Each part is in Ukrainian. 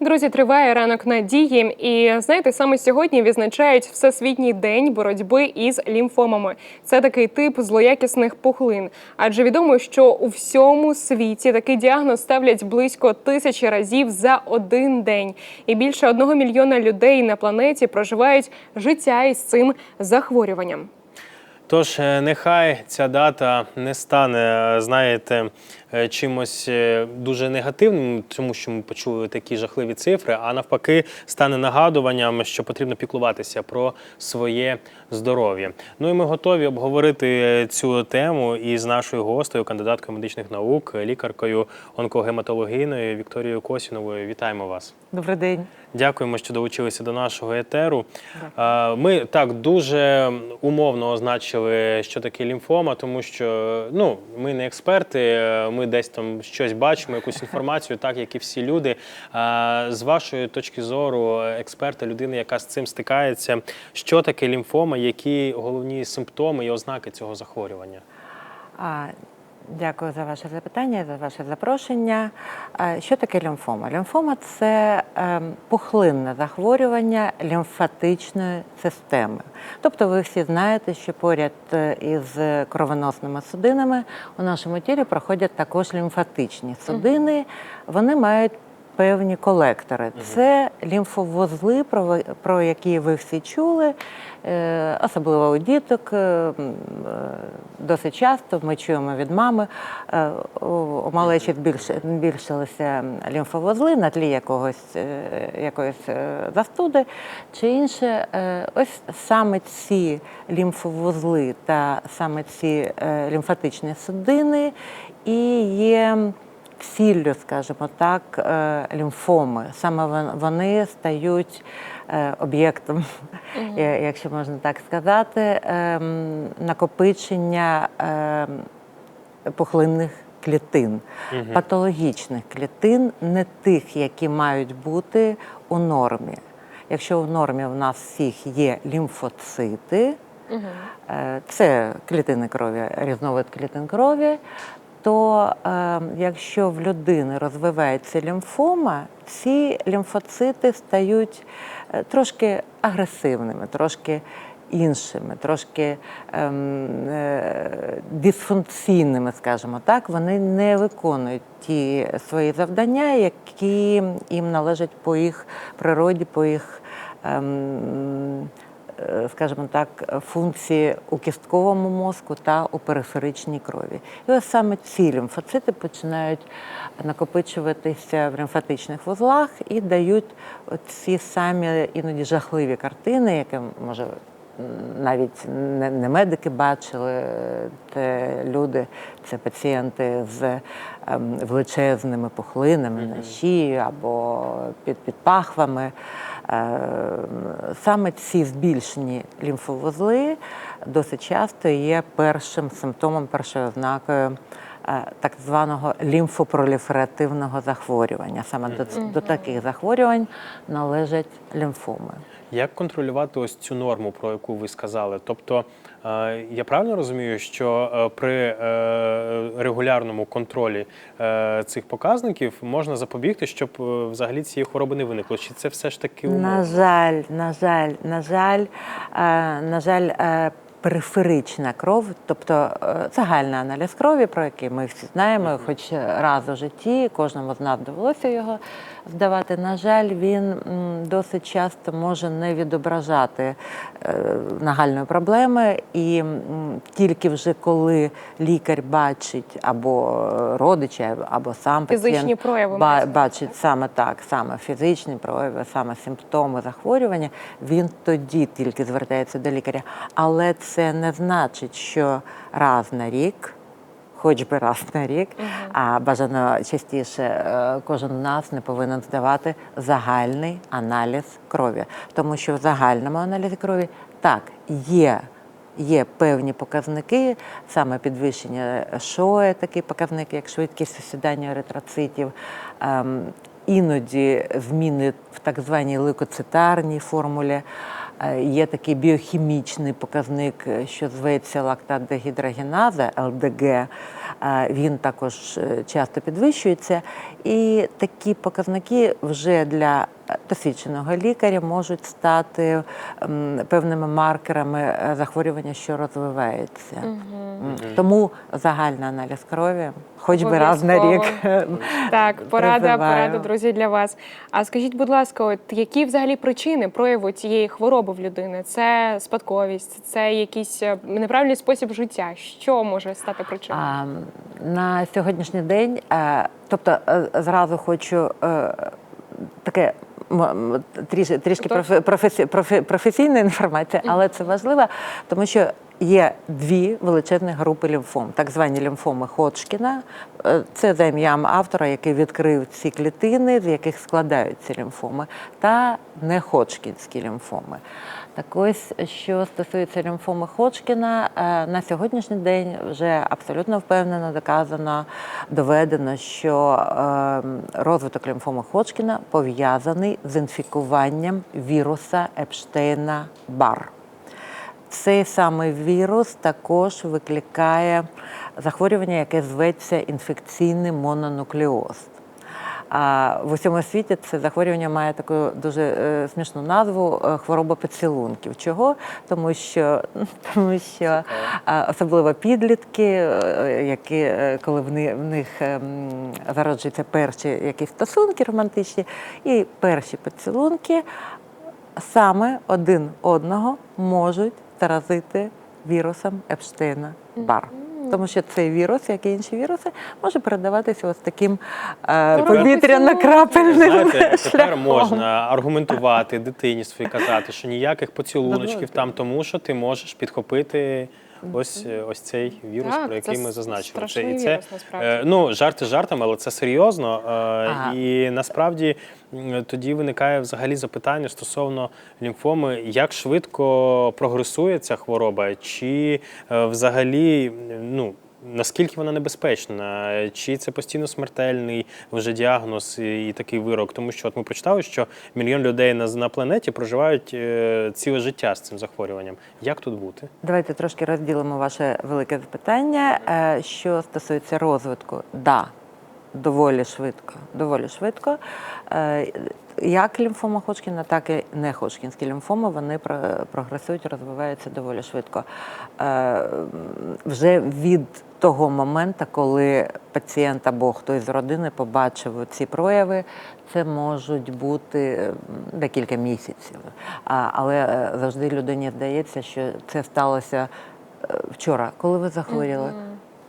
Друзі, триває ранок надії, і знаєте, саме сьогодні відзначають всесвітній день боротьби із лімфомами. Це такий тип злоякісних пухлин. Адже відомо, що у всьому світі такий діагноз ставлять близько тисячі разів за один день, і більше одного мільйона людей на планеті проживають життя із цим захворюванням. Тож е, нехай ця дата не стане, е, знаєте, е, чимось дуже негативним, тому що ми почули такі жахливі цифри, а навпаки, стане нагадуванням, що потрібно піклуватися про своє здоров'я. Ну і ми готові обговорити цю тему із нашою гостею, кандидаткою медичних наук, лікаркою онкогематологиною Вікторією Косіновою. Вітаємо вас. Добрий день. Дякуємо, що долучилися до нашого етеру. Е, Ми так дуже умовно означили, що таке лімфома, тому що ну ми не експерти, ми десь там щось бачимо, якусь інформацію, так як і всі люди. З вашої точки зору, експерта, людини, яка з цим стикається, що таке лімфома, які головні симптоми і ознаки цього захворювання? Дякую за ваше запитання, за ваше запрошення. Що таке лімфома? Лімфома це ем, пухлинне захворювання лімфатичної системи. Тобто ви всі знаєте, що поряд е, із кровоносними судинами у нашому тілі проходять також лімфатичні судини. Вони мають певні колектори. Це лімфовузли, про, про які ви всі чули, е, особливо у діток. е, е, Досить часто ми чуємо від мами, у малечі збільшилися лімфовузли на тлі якогось, якоїсь застуди чи інше. Ось саме ці лімфовузли та саме ці лімфатичні судини і є ціллю, скажімо так, е, лімфоми. Саме вони стають е, об'єктом, якщо можна так сказати, ем, накопичення ем, пухлинних клітин, патологічних клітин, не тих, які мають бути у нормі. Якщо в нормі в нас всіх є лімфоцити, е, це клітини крові, різновид клітин крові, то е, якщо в людини розвивається лімфома, ці лімфоцити стають е, трошки агресивними, трошки іншими, трошки ем, е, дисфункційними, скажімо так, вони не виконують ті свої завдання, які їм належать по їх природі, по їх. Е, скажімо так, функції у кістковому мозку та у периферичній крові. І ось саме ці лімфоцити починають накопичуватися в лімфатичних вузлах і дають ці самі іноді жахливі картини, які може. Навіть не, медики бачили, це люди, це пацієнти з ем, величезними пухлинами на шиї або під, під пахвами. Е, Саме ці збільшені лімфовузли досить часто є першим симптомом, першою ознакою так званого лімфопроліферативного захворювання. Саме до, до таких захворювань належать лімфоми. Як контролювати ось цю норму, про яку ви сказали? Тобто, е, я правильно розумію, що е, при е, регулярному контролі е, цих показників можна запобігти, щоб е, взагалі цієї хвороби не виникло? Чи це все ж таки умовно? На жаль, на жаль, на жаль, е, на жаль, е, периферична кров, тобто е, загальний аналіз крові, про який ми всі знаємо, хоч раз у житті, кожному з нас довелося його здавати. На жаль, він досить часто може не відображати е, нагальної проблеми, і тільки вже коли лікар бачить або родичі, або сам Фізичні пацієнт прояви мається на бачить саме так, саме фізичні прояви, саме симптоми захворювання, він тоді тільки звертається до лікаря. Але це не значить, що раз на рік. Хоч би раз на рік, а бажано частіше е, кожен з нас не повинен здавати загальний аналіз крові, тому що в загальному аналізі крові так є Є певні показники, саме підвищення ШОЕ, такий показник, як швидкість осідання еритроцитів, ем, іноді зміни в так званій лейкоцитарній формулі. Е, Є такий біохімічний показник, е, що зветься лактат дегідрогеназа, ЛДГ. Е, він також е, часто підвищується. І такі показники вже для досвідченого лікаря можуть стати певними маркерами е, захворювання, що розвивається. М, Тому загальний аналіз крові, хоч би раз на рік. Так, порада, Призиваю. порада, друзі, для вас. А скажіть, будь ласка, от які взагалі причини прояву цієї хвороби в людини? Це спадковість, це якийсь е, неправильний спосіб життя. Що може стати причиною? На сьогоднішній день, е, тобто е, зразу хочу е, таке. м- Трішки, профе- професі- профе- професійна інформація, але це важливо, тому що є дві величезні групи лімфом, так звані лімфоми Ходжкіна. Це за ім'ям автора, який відкрив ці клітини, з яких складаються лімфоми, та неходжкінські лімфоми. Так ось, що стосується лімфоми Ходжкіна, е, на сьогоднішній день вже абсолютно впевнено доказано, доведено, що е, розвиток лімфоми Ходжкіна пов'язаний з інфікуванням віруса Епштейна Бар. Цей самий вірус також викликає захворювання, яке зветься інфекційний мононуклеоз. А в усьому світі це захворювання має таку дуже е, смішну назву е, хвороба поцілунків. Чого? Тому що, тому що е, особливо підлітки, які коли в них ем, зароджуються перші якісь стосунки романтичні, і перші поцілунки саме один одного можуть заразити вірусом Епштейна Бар. Тому що цей вірус, як і інші віруси, може передаватися ось таким е, повітряно-крапельним Знаєте, тепер можна аргументувати дитині своїй казати, що ніяких поцілуночків там, тому що ти можеш підхопити ось е, ось цей вірус, Так, про який це ми зазначили. страшний і це вірус, насправді. е, ну жарти жартами, але це серйозно. е, Ага. І насправді тоді виникає взагалі запитання стосовно лімфоми, як швидко прогресує ця хвороба, чи е, взагалі ну. Наскільки вона небезпечна? Чи це постійно смертельний вже діагноз і, такий вирок? Тому що от ми прочитали, що мільйон людей на, на планеті проживають е, ціле життя з цим захворюванням. Як тут бути? Давайте трошки розділимо ваше велике запитання. Е, Що стосується розвитку, да, доволі швидко. Доволі швидко. Е, Як лімфома Ходжкіна, так і не Ходжкінські лімфоми, вони про- прогресують, розвиваються доволі швидко. Е, Вже від того моменту, коли пацієнт або хтось з родини побачив ці прояви, це можуть бути декілька місяців. Але е, завжди людині здається, що це сталося е, вчора, коли ви захворіли,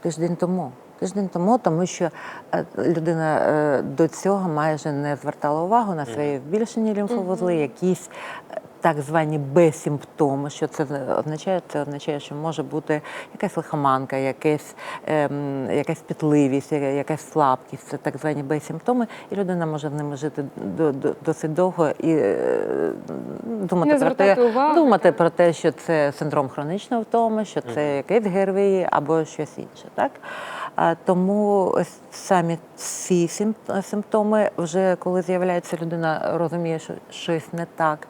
тиждень тому. Тиждень тому, тому що е, людина е, до цього майже не звертала увагу на свої збільшені лімфовузли, якісь е, так звані Б-симптоми. Що це означає? Це означає, що може бути якась лихоманка, якась, ем, якась пітливість, якась слабкість. Це так звані Б-симптоми, і людина може з ними жити до, до, досить довго і е, думати Не про те, уваги, думати про те, що це синдром хронічного втоми, що це якийсь ГРВІ або щось інше. Так? Тому самі ці симптоми, вже коли з'являється людина, розуміє, що щось не так.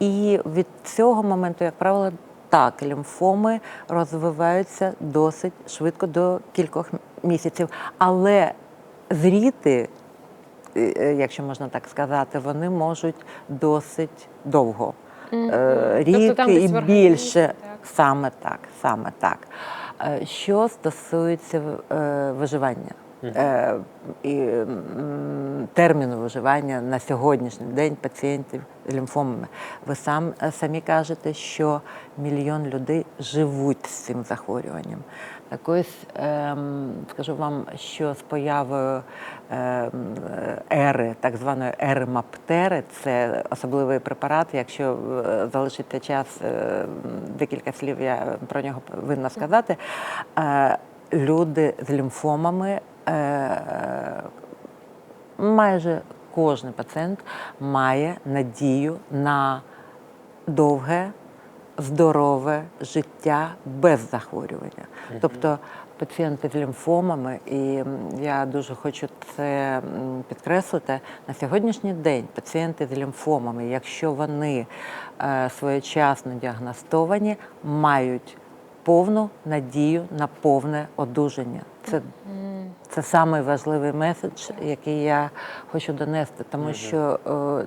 І від цього моменту, як правило, так, лімфоми розвиваються досить швидко до кількох місяців. Але зріти, е, якщо можна так сказати, вони можуть досить довго. Е, Рік Тобто і більше. так. Саме так, саме так. Е, Що стосується е, виживання е, і терміну виживання на сьогоднішній день пацієнтів з лімфомами, ви сам е, самі кажете, що мільйон людей живуть з цим захворюванням. Так ось ем, скажу вам, що з появою ем, ери, так званої ери Маптери, це особливий препарат. Якщо е, залишиться час, е, декілька слів я про нього повинна сказати. Е, Люди з лімфомами е, майже кожен пацієнт має надію на довге, здорове життя без захворювання. Тобто пацієнти з лімфомами, і я дуже хочу це підкреслити, на сьогоднішній день пацієнти з лімфомами, якщо вони е, своєчасно діагностовані, мають повну надію на повне одужання. Це, це самий важливий меседж, який я хочу донести, тому що е,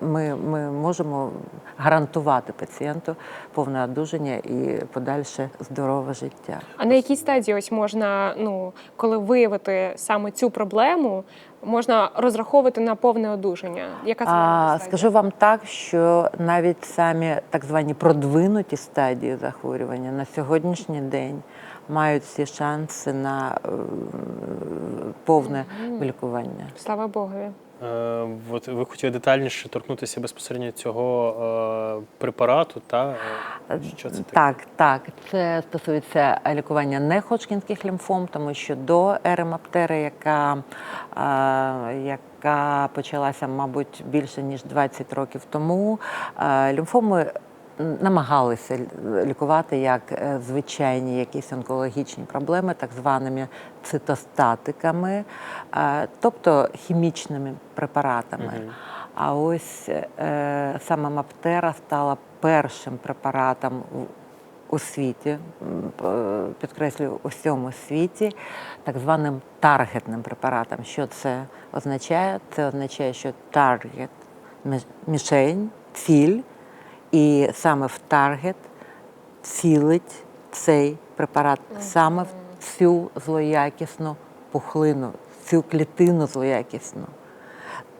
ми, ми можемо гарантувати пацієнту повне одужання і подальше здорове життя. А на якій стадії ось можна, ну коли виявити саме цю проблему, можна розраховувати на повне одужання? Яка А, скажу вам так, що навіть самі так звані продвинуті стадії захворювання на сьогоднішній день мають всі шанси на е, повне вилікування. Слава Богові. Е, От ви хотіли детальніше торкнутися безпосередньо цього е, препарату, та е, що це таке? Так, так. Це стосується лікування неходжкінських лімфом, тому що до еремаптери, яка, яка почалася, мабуть, більше ніж 20 років тому, лімфоми намагалися лікувати як е, звичайні якісь онкологічні проблеми, так званими цитостатиками, е, тобто хімічними препаратами. А ось е, саме Маптера стала першим препаратом у- світі, підкреслюю, у всьому світі, так званим таргетним препаратом. Що це означає? Це означає, що таргет мішень, ціль, і саме в таргет цілить цей препарат саме в цю злоякісну пухлину, цю клітину злоякісну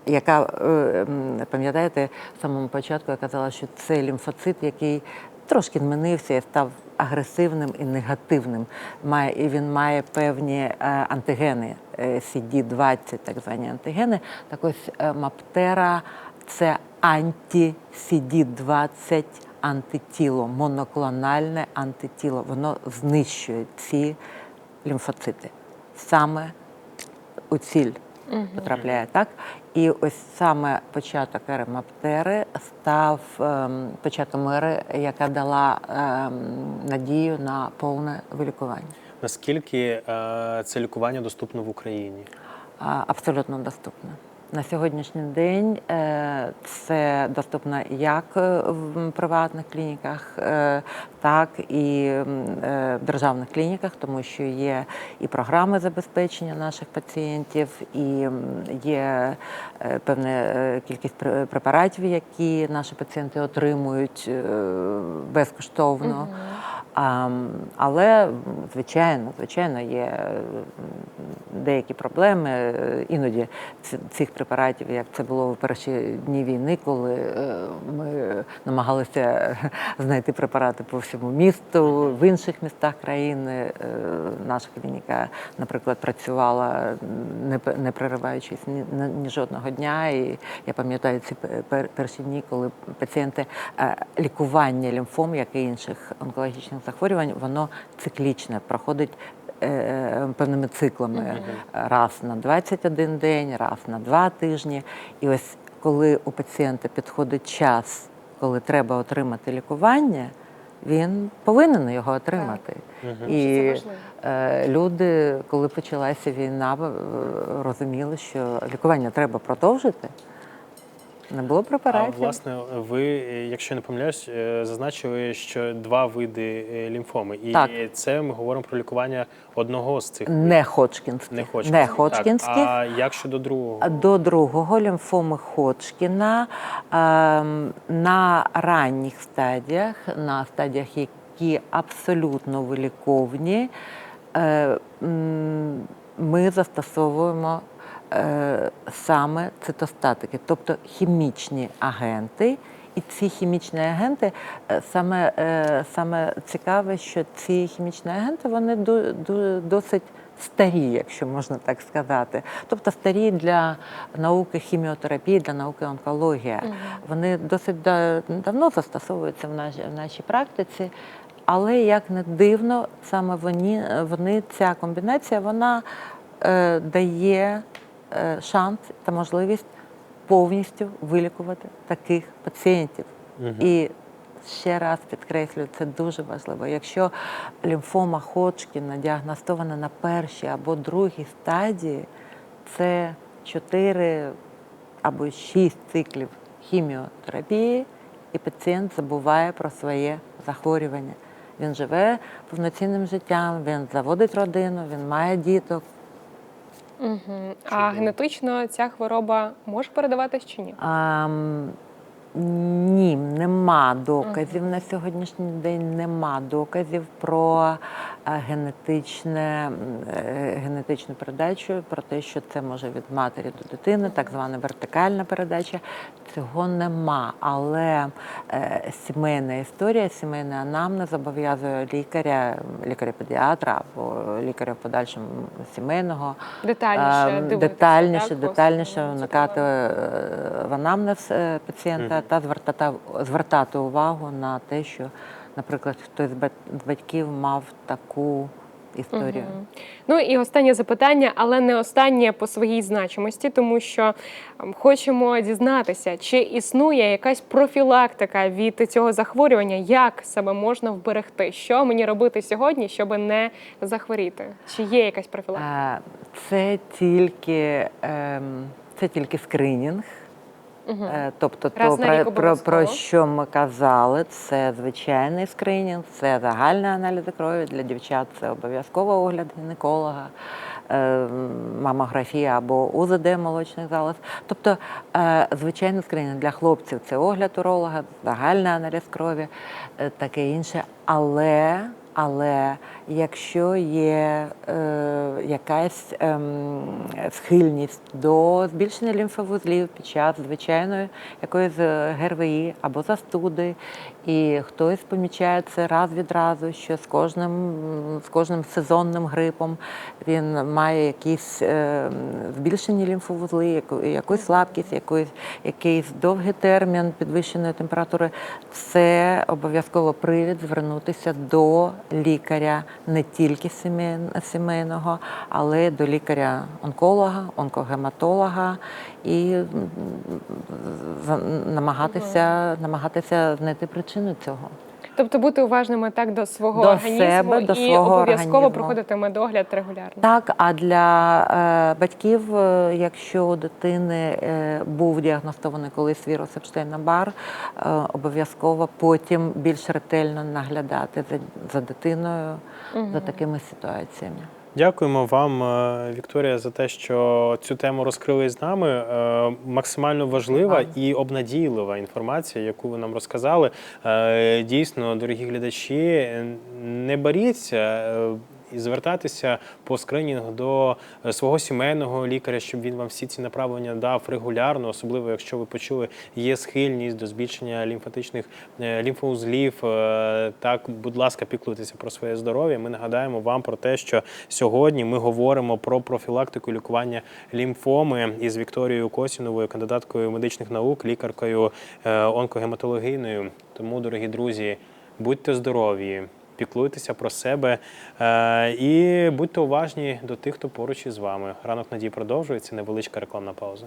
яка, е, пам'ятаєте, в самому початку я казала, що це лімфоцит, який трошки змінився і став агресивним і негативним. Має, і він має певні е, антигени, е, CD20, так звані антигени. Так ось Маптера це анті-CD20 антитіло, моноклональне антитіло. Воно знищує ці лімфоцити саме у ціль потрапляє, так? І ось саме початок ери Маптери став ем, початком ери, яка дала ем, надію на повне вилікування. Наскільки е, це лікування доступно в Україні? Абсолютно доступно. На сьогоднішній день е, це доступно як е, в приватних клініках, е, так і в державних клініках, тому що є і програми забезпечення наших пацієнтів, і є певна кількість препаратів, які наші пацієнти отримують безкоштовно. М, але, звичайно, звичайно, є деякі проблеми. Іноді цих препаратів, як це було в перші дні війни, коли е, ми намагалися знайти препарати по всьому місту, в інших містах країни. Е, Наша клініка, наприклад, працювала не перериваючись ні, жодного дня. І я пам'ятаю ці пер- перші дні, коли пацієнти е, лікування лімфом, як і інших онкологічних захворювань, воно циклічне, проходить е, певними циклами раз на 21 день, раз на два тижні. І ось коли у пацієнта підходить час, коли треба отримати лікування, він повинен його отримати. І Це важливо. е, люди, коли почалася війна, е, розуміли, що лікування треба продовжити. Не було А препаратів. власне, ви, якщо не помиляюсь, е, зазначили, що два види е, лімфоми, і Так. це ми говоримо про лікування одного з цих не Ходжкінських. не Ходжкінських. Не Так, А як щодо другого? До другого лімфоми Ходжкіна ем, на ранніх стадіях, на стадіях, які абсолютно виліковні, е, ми застосовуємо саме цитостатики, тобто хімічні агенти. І ці хімічні агенти е, саме, е, саме цікаве, що ці хімічні агенти вони досить старі, якщо можна так сказати. Тобто старі для науки хіміотерапії, для науки онкологія. Вони досить давно застосовуються в нашій, в нашій практиці. Але як не дивно, саме вони, вони ця комбінація вона е, дає е, шанс та можливість повністю вилікувати таких пацієнтів. І ще раз підкреслюю, це дуже важливо. Якщо лімфома Ходжкіна діагностована на першій або другій стадії, це 4 або 6 циклів хіміотерапії, і пацієнт забуває про своє захворювання. він живе повноцінним життям, він заводить родину, він має діток. Угу. А генетично ця хвороба може передаватись чи ні? А, ні, нема доказів на сьогоднішній день. Нема доказів про е, генетичне, е, генетичну передачу, про те, що це може від матері до дитини, так звана вертикальна передача. Цього нема. Але е, сімейна історія, сімейний анамнез зобов'язує лікаря, лікаря-педіатра або лікаря в подальшому сімейного Детальніше Ем, дивитися, детальніше, так, детальніше вникати е, в анамнез е, пацієнта та звертати, звертати увагу на те, що, наприклад, хтось з батьків мав таку історію. Мгм. Ну і останнє запитання, але не останнє по своїй значимості, тому що ем, хочемо дізнатися, чи існує якась профілактика від цього захворювання, як себе можна вберегти, що мені робити сьогодні, щоб не захворіти? Чи є якась профілактика? Це тільки, ем, це тільки скринінг. Е, Тобто, Раз то, про, про, про що ми казали, це звичайний скринінг, це загальний аналіз крові для дівчат, це обов'язково огляд гінеколога, е, мамографія або УЗД молочних залоз. Тобто, е, звичайний скринінг для хлопців це огляд уролога, загальний аналіз крові, таке інше. Але але якщо є е, якась ем, схильність до збільшення лімфовузлів під час звичайної якоїсь е, ГРВІ або застуди, і хтось помічає це раз від разу, що з кожним, з кожним сезонним грипом він має якісь е, збільшені лімфовузли, яку- якусь слабкість, якусь, якийсь довгий термін підвищеної температури, це обов'язково привід звернутися до лікаря не тільки сімейн- сімейного, але до лікаря-онколога, онкогематолога і намагатися, намагатися знайти причину цього. Тобто бути уважними так до свого До організму себе, до і свого обов'язково організму. проходити медогляд регулярно. Так, а для е, батьків, е, якщо у дитини е, був діагностований колись вірус Епштейна-Бар, е, обов'язково потім більш ретельно наглядати за, за дитиною за такими ситуаціями. Дякуємо вам, е, Вікторія, за те, що цю тему розкрили з нами. Е, Максимально важлива і обнадійлива інформація, яку ви нам розказали. Е, Дійсно, дорогі глядачі, не боріться. І звертатися по скринінгу до е, свого сімейного лікаря, щоб він вам всі ці направлення дав регулярно, особливо якщо ви почули, є схильність до збільшення лімфатичних е, лімфоузлів. Е, Так, будь ласка, піклуйтеся про своє здоров'я. Ми нагадаємо вам про те, що сьогодні ми говоримо про профілактику лікування лімфоми із Вікторією Косіновою, кандидаткою медичних наук, лікаркою онкогематологиною. Тому, дорогі друзі, будьте здорові. Піклуйтеся про себе е, і будьте уважні до тих, хто поруч із вами. Ранок надії продовжується. Невеличка рекламна пауза.